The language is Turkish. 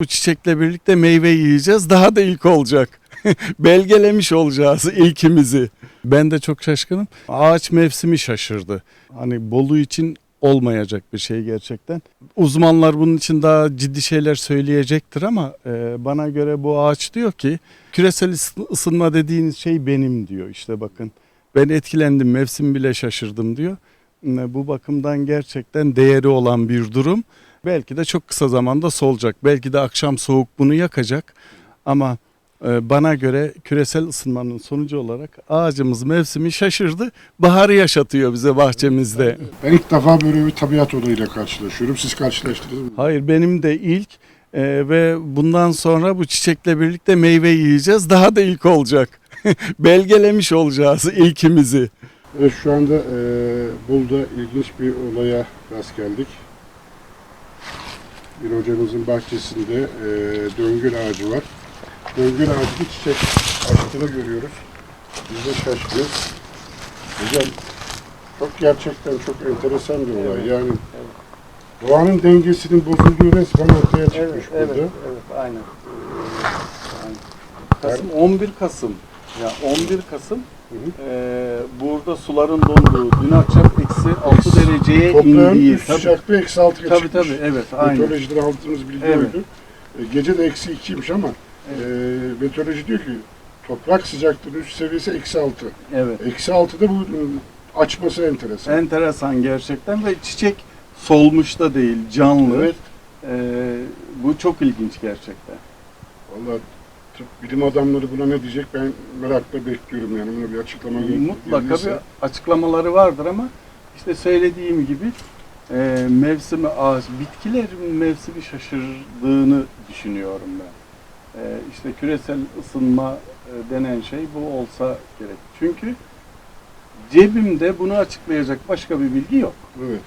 Bu çiçekle birlikte meyve yiyeceğiz. Daha da ilk olacak. Belgelemiş olacağız ilkimizi. Ben de çok şaşkınım. Ağaç mevsimi şaşırdı. Hani Bolu için olmayacak bir şey gerçekten. Uzmanlar bunun için daha ciddi şeyler söyleyecektir ama e, bana göre bu ağaç diyor ki küresel ısı- ısınma dediğiniz şey benim diyor. İşte bakın ben etkilendim mevsim bile şaşırdım diyor. Bu bakımdan gerçekten değeri olan bir durum. Belki de çok kısa zamanda solacak. Belki de akşam soğuk bunu yakacak. Ama e, bana göre küresel ısınmanın sonucu olarak ağacımız mevsimi şaşırdı. Baharı yaşatıyor bize bahçemizde. Ben ilk defa böyle bir tabiat olayıyla karşılaşıyorum. Siz karşılaştınız mı? Hayır benim de ilk e, ve bundan sonra bu çiçekle birlikte meyve yiyeceğiz. Daha da ilk olacak. Belgelemiş olacağız ilkimizi. Evet şu anda e, Bolu'da ilginç bir olaya rast geldik. Bir hocamızın bahçesinde e, döngül ağacı var. Döngül ağacı çiçek açtığını görüyoruz. Biz de şaşırıyoruz. Hocam çok gerçekten çok enteresan bir olay. Yani doğanın dengesinin bozulduğu resmen ortaya çıkmış burada. evet, aynen. Kasım 11 Kasım. Ya 11 Kasım Hı e, burada suların donduğu dün akşam eksi 6 dereceye Toprağın indiği. üst Tabii sıcaklığı eksi altıya tabii, çıkmış. tabii evet aynen. Meteorolojiden aldığımız bilgi Evet. oydu. E, gece de eksi ikiymiş ama e, meteoroloji diyor ki toprak sıcaklığı üst seviyesi eksi altı. Evet. Eksi altıda bu e, açması enteresan. Enteresan gerçekten ve çiçek solmuş da değil canlı. Evet. E, bu çok ilginç gerçekten. Valla tıp bilim adamları buna ne diyecek ben merakla bekliyorum yani buna bir açıklama gel- Mutlaka gelirse. bir açıklamaları vardır ama işte söylediğim gibi e, mevsimi ağaç, bitkilerin mevsimi şaşırdığını düşünüyorum ben. E, işte küresel ısınma e, denen şey bu olsa gerek. Çünkü cebimde bunu açıklayacak başka bir bilgi yok. Evet.